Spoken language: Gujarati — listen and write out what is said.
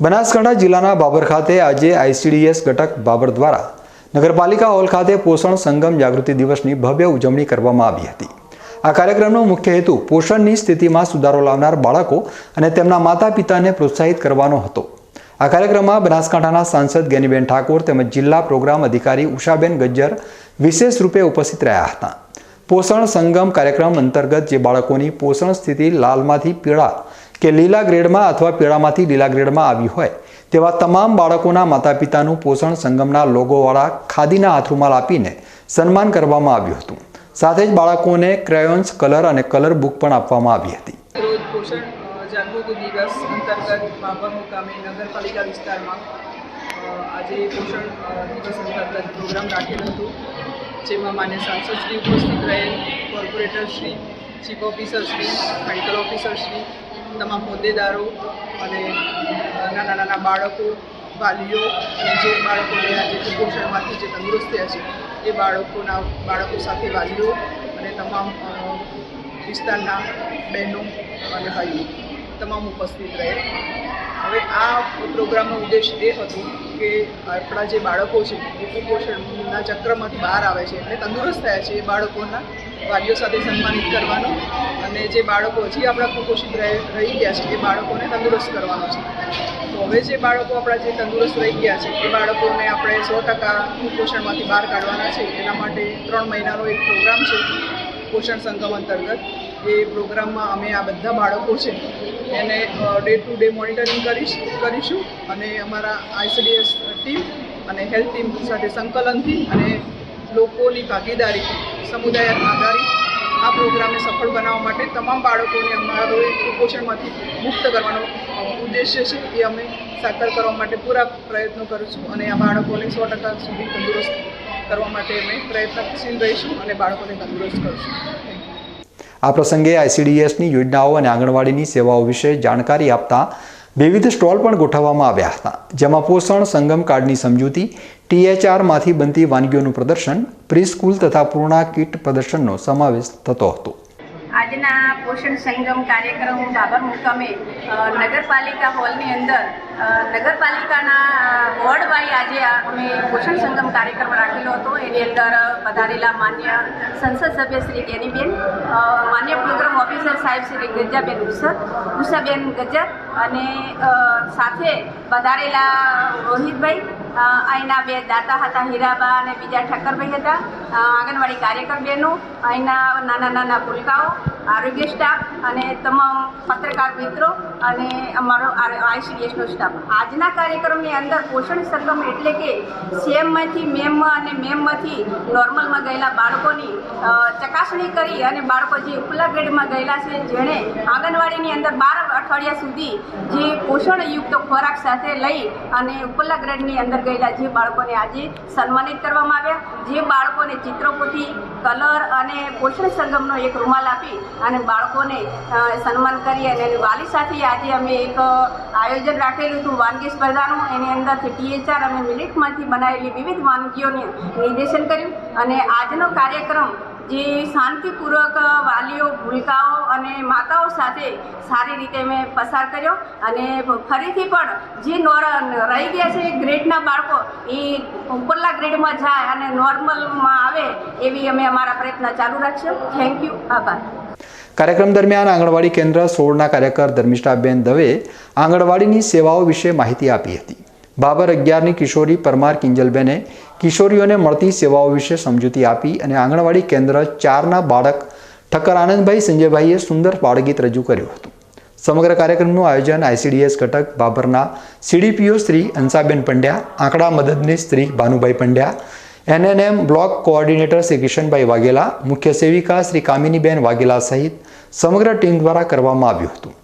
બનાસકાંઠા જિલ્લાના બાબર ખાતે આજે આઈસીડીએસ ઘટક બાબર દ્વારા નગરપાલિકા હોલ ખાતે પોષણ સંગમ જાગૃતિ દિવસની ભવ્ય ઉજવણી કરવામાં આવી હતી. આ કાર્યક્રમનો મુખ્ય હેતુ પોષણની સ્થિતિમાં સુધારો લાવનાર બાળકો અને તેમના માતા પિતાને પ્રોત્સાહિત કરવાનો હતો. આ કાર્યક્રમમાં બનાસકાંઠાના સાંસદ ગેનીબેન ઠાકોર તેમજ જિલ્લા પ્રોગ્રામ અધિકારી ઉષાબેન ગજ્જર વિશેષ રૂપે ઉપસ્થિત રહ્યા હતા. પોષણ સંગમ કાર્યક્રમ અંતર્ગત જે બાળકોની પોષણ સ્થિતિ લાલમાંથી પીળા કે લીલા ગ્રેડમાં અથવા પીળામાંથી લીલા ગ્રેડમાં આવી હોય, તેવા તમામ બાળકોના માતા પિતાનું પોષણ સંગમના લોગોવાળા ખાદીના હાથરૂમાલ આપીને સન્માન કરવામાં આવ્યું હતું. સાથે જ બાળકોને ક્રેયોન્સ કલર અને કલર બુક પણ આપવામાં આવી હતી. દિવસ અંતર્ગત તમામ હોદ્દેદારો અને નાના નાના બાળકો, વાલીઓ જે બાળકોને આજે કુપોષણમાંથી જે તંદુરસ્ત થયા છે, એ બાળકોના, બાળકો સાથે વાલીઓ અને તમામ વિસ્તારના બહેનો અને ભાઈઓ તમામ ઉપસ્થિત રહે. હવે આ પ્રોગ્રામનો ઉદ્દેશ એ હતો કે આપણા જે બાળકો છે, એ કુપોષણના ચક્રમાંથી બહાર આવે છે, એટલે તંદુરસ્ત થયા છે એ બાળકોના વાલીઓ સાથે સન્માનિત કરવાનો અને જે બાળકો હજી આપણા કુપોષિત રહી ગયા છે, એ બાળકોને તંદુરસ્ત કરવાનો છે. તો હવે જે બાળકો આપણા જે તંદુરસ્ત રહી ગયા છે, એ બાળકોને આપણે સો ટકા કુપોષણમાંથી બહાર કાઢવાના છે. એના માટે ત્રણ મહિનાનો એક પ્રોગ્રામ છે, પોષણ સંગમ અંતર્ગત. એ પ્રોગ્રામમાં અમે આ બધા બાળકો છે, એને ડે ટુ ડે મોનિટરિંગ કરીશ, કરીશું અને અમારા આઈસીડીએસ ટીમ અને હેલ્થ ટીમ સાથે સંકલનથી અને લોકોની ભાગીદારી સમુદાય આધારિત આ પ્રોગ્રામને સફળ બનાવવા માટે તમામ બાળકોને અમારો કુપોષણમાંથી મુક્ત કરવાનો ઉદ્દેશ્ય છે એ અમે સાકાર કરવા માટે પૂરા પ્રયત્નો કરીશું અને આ બાળકોને સો ટકા સુધી તંદુરસ્ત કરવા માટે અમે પ્રયત્નશીલ રહીશું અને બાળકોને તંદુરસ્ત કરીશું. આ પ્રસંગે આઈસીડીએસની યોજનાઓ અને આંગણવાડીની સેવાઓ વિશે જાણકારી આપતા વિવિધ સ્ટોલ પણ ગોઠવવામાં આવ્યા હતા, જેમાં પોષણ સંગમ કાર્ડની સમજૂતી, ટીએચઆરમાંથી બનતી વાનગીઓનું પ્રદર્શન પ્રી સ્કૂલ તથા પૂર્ણા કીટ પ્રદર્શનનો સમાવેશ થતો હતો. આજના પોષણ સંગમ કાર્યક્રમ બાબર મુકામે નગરપાલિકા હોલની અંદર નગરપાલિકાના વોર્ડ આજે અમે પોષણ સંગમ કાર્યક્રમ રાખેલો હતો. એની અંદર પધારેલા માન્ય સંસદ સભ્ય શ્રી ગેનીબેન માન્ય પ્રોગ્રામ ઓફિસર સાહેબ શ્રી ગજાબેન ઉષર ઉષાબેન ગજર અને સાથે વધારેલા રોહિતભાઈ અહીંના બે દાતા હતા હીરાબા અને બીજા ઠક્કરભાઈ હતા આંગણવાડી કાર્યકર બહેનો અહીંના નાના નાના ભૂલકાઓ, આરોગ્ય સ્ટાફ અને તમામ પત્રકાર મિત્રો અને અમારો આઈસીડીએસનો સ્ટાફ. આજના કાર્યક્રમની અંદર પોષણ સંગમ એટલે કે સેમમાંથી મેમમાં અને મેમમાંથી નોર્મલમાં ગયેલા બાળકોની ચકાસણી કરી અને બાળકો જે ઉપલા ગ્રેડમાં ગયેલા છે જેણે આંગણવાડીની અંદર બાર અઠવાડિયા સુધી જે પોષણયુક્ત ખોરાક સાથે લઈ અને ઉપલા ગ્રેડની અંદર ગયેલા જે બાળકોને આજે સન્માનિત કરવામાં આવ્યા. જે બાળકોને ચિત્રપોથી કલર અને પોષણ સંગમનો એક રૂમાલ આપી અને બાળકોને સન્માન કરી અને વાલી સાથે આજે અમે એક આયોજન રાખેલું હતું. વાનગી સ્પર્ધાનું. એની અંદરથી ટીએચઆર અમે મિલિટમાંથી બનાવેલી વિવિધ વાનગીઓને નિર્દેશન કર્યું અને આજનો કાર્યક્રમ જે શાંતિપૂર્વક વાલીઓ, ભૂલકાઓ અને માતાઓ સાથે સારી રીતે મેં પસાર કર્યો અને ફરીથી પણ જે નોર, રહી ગયા છે ગ્રેડના બાળકો, એ ઉપરલા ગ્રેડમાં જાય અને નોર્મલમાં આવે એવી અમે અમારા પ્રયત્ન ચાલુ રાખશું થેન્ક યુ આભાર. કાર્યક્રમ દરમિયાન આંગણવાડી કેન્દ્ર સોળના કાર્યકર ધર્મિષ્ઠાબેન દવે આંગણવાડીની સેવાઓ વિશે માહિતી આપી હતી. બાબર અગિયારની કિશોરી પરમાર કિંજલબેને કિશોરીઓને મળતી સેવાઓ વિશે સમજૂતી આપી અને આંગણવાડી કેન્દ્ર ચારના બાળક ઠક્કર આનંદભાઈ સંજયભાઈએ સુંદર બાળગીત રજૂ કર્યું હતું. સમગ્ર કાર્યક્રમનું આયોજન આઈસીડીએસ ઘટક બાબરના સીડીપીઓ શ્રી અંસાબેન પંડ્યા, આંકડા મદદનીશ Shri Bhanubhai Pandya, ANM block coordinator Shri Kishanbhai Vaghela, મુખ્ય સેવિકા શ્રી કામિનીબેન વાઘેલા સહિત સમગ્ર ટીમ દ્વારા કરવામાં આવ્યું હતું.